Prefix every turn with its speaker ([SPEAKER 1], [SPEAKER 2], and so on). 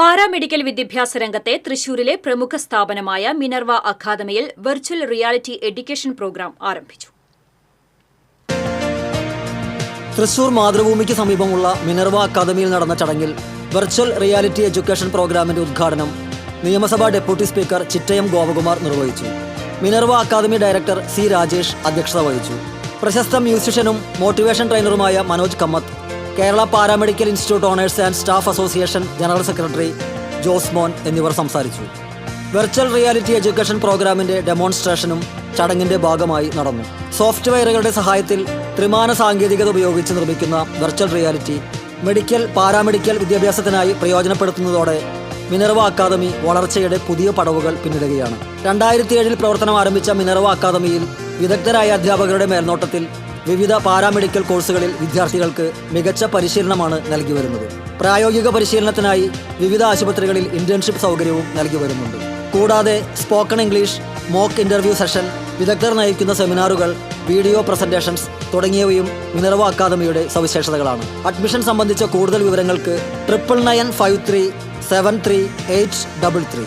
[SPEAKER 1] Paramedical വിദ്യാഭ്യാസ രംഗത്തെ തൃശൂരിലെ പ്രമുഖ സ്ഥാപനമായ മിനർവ അക്കാദമിയിൽ വെർച്വൽ റിയാലിറ്റി എഡ്യൂക്കേഷൻ പ്രോഗ്രാം ആരംഭിച്ചു.
[SPEAKER 2] തൃശൂർ മാതൃഭൂമിക്ക് സമീപമുള്ള മിനർവ അക്കാദമിയിൽ നടന്ന ചടങ്ങിൽ വെർച്വൽ റിയാലിറ്റി എഡ്യൂക്കേഷൻ പ്രോഗ്രാമിന്റെ ഉദ്ഘാടനം നിയമസഭാ ഡെപ്യൂട്ടി സ്പീക്കർ ചിറ്റയം ഗോപകുമാർ നിർവഹിച്ചു. Minerva academy director C Rajesh അധ്യക്ഷത വഹിച്ചു. പ്രശസ്ത മ്യൂസിഷ്യനും motivation ട്രെയിനറുമായ Manoj Kammath Kerala paramedical institute owners and staff association general secretary Jose Mon എന്നിവർ സംസാരിച്ചു. വെർച്വൽ റിയാലിറ്റി എഡ്യൂക്കേഷൻ പ്രോഗ്രാമിന്റെ ഡെമോൺസ്ട്രേഷനും ചടങ്ങിന്റെ ഭാഗമായി നടന്നു. സോഫ്റ്റ്വെയറുകളുടെ സഹായത്തിൽ ത്രിമാന സാങ്കേതികത ഉപയോഗിച്ച് നിർമ്മിക്കുന്ന വെർച്വൽ റിയാലിറ്റി മെഡിക്കൽ പാരാമെഡിക്കൽ വിദ്യാഭ്യാസത്തിനായി പ്രയോജനപ്പെടുത്തുന്നതോടെ മിനർവ അക്കാദമി വളർച്ചയുടെ പുതിയ പടവുകൾ പിന്നിടുകയാണ്. രണ്ടായിരത്തി ഏഴിൽ പ്രവർത്തനം ആരംഭിച്ച മിനർവ അക്കാദമിയിൽ വിദഗ്ധരായ അധ്യാപകരുടെ മേൽനോട്ടത്തിൽ വിവിധ പാരാമെഡിക്കൽ കോഴ്സുകളിൽ വിദ്യാർത്ഥികൾക്ക് മികച്ച പരിശീലനമാണ് നൽകി വരുന്നത്. പ്രായോഗിക പരിശീലനത്തിനായി വിവിധ ആശുപത്രികളിൽ ഇന്റേൺഷിപ്പ് സൗകര്യവും നൽകി വരുന്നുണ്ട്. കൂടാതെ spoken English mock interview session വിദഗ്ധർ നയിക്കുന്ന സെമിനാറുകൾ വീഡിയോ പ്രസന്റേഷൻസ് തുടങ്ങിയവയും മിനർവ അക്കാദമിയുടെ സവിശേഷതകളാണ്. അഡ്മിഷൻ സംബന്ധിച്ച കൂടുതൽ വിവരങ്ങൾക്ക് triple nine five three seven three eight double three.